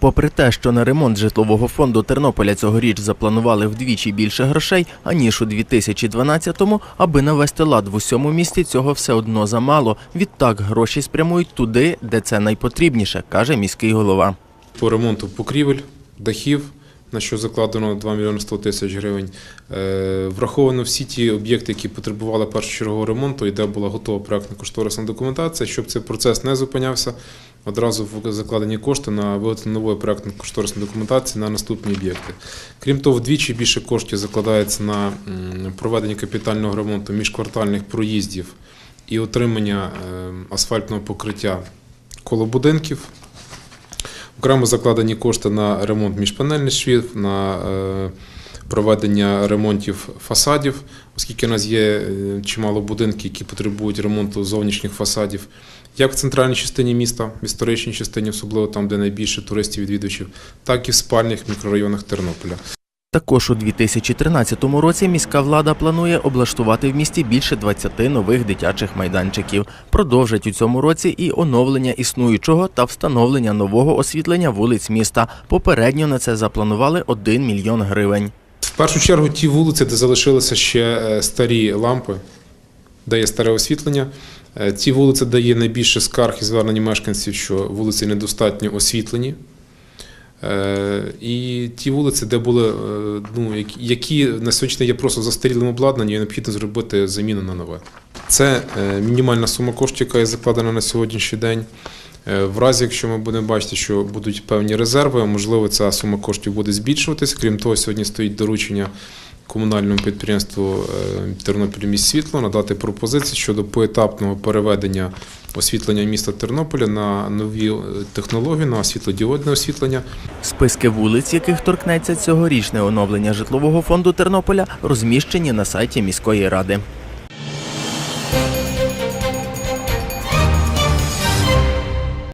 Попри те, що на ремонт житлового фонду Тернополя цьогоріч запланували вдвічі більше грошей, аніж у 2012-му, аби навести лад в усьому місті, цього все одно замало. Відтак гроші спрямують туди, де це найпотрібніше, каже міський голова. по ремонту покрівель, дахів, на що закладено 2 мільйони 100 тисяч гривень. Е, Враховано всі ті об'єкти, які потребували першочергового ремонту, і де була готова проектно-кошторисна документація, щоб цей процес не зупинявся. Одразу закладені кошти на виготовлення нової проектно-кошторисної документації на наступні об'єкти. Крім того, вдвічі більше коштів закладається на проведення капітального ремонту міжквартальних проїздів і отримання е, асфальтного покриття коло будинків. Окремо закладені кошти на ремонт міжпанельних швів, на е, проведення ремонтів фасадів, оскільки у нас є е, чимало будинків, які потребують ремонту зовнішніх фасадів, як в центральній частині міста, в історичній частині, особливо там, де найбільше туристів-відвідувачів, так і в спальних мікрорайонах Тернополя. Також у 2013 році міська влада планує облаштувати в місті більше 20 нових дитячих майданчиків. Продовжать у цьому році і оновлення існуючого та встановлення нового освітлення вулиць міста. Попередньо на це запланували 1 мільйон гривень. Першу чергу ті вулиці, де залишилися ще е, старі лампи, де є старе освітлення. е, Ті вулиці, де є найбільше скарг і звернень мешканців, що вулиці недостатньо освітлені. Е, І ті вулиці, де були, е, ну, які- на сьогодні є просто застарілим обладнанням, і необхідно зробити заміну на нове. Це е, мінімальна сума коштів, яка є закладена на сьогоднішній день. Е, В разі, якщо ми будемо бачити, що будуть певні резерви, можливо, ця сума коштів буде збільшуватись. Крім того, сьогодні стоїть доручення комунальному підприємству е, Тернопіль світло надати пропозиції щодо поетапного переведення освітлення міста Тернополя на нові е, технології, на світлодіодне освітлення. Списки вулиць, яких торкнеться цьогорічне оновлення житлового фонду Тернополя, розміщені на сайті міської ради.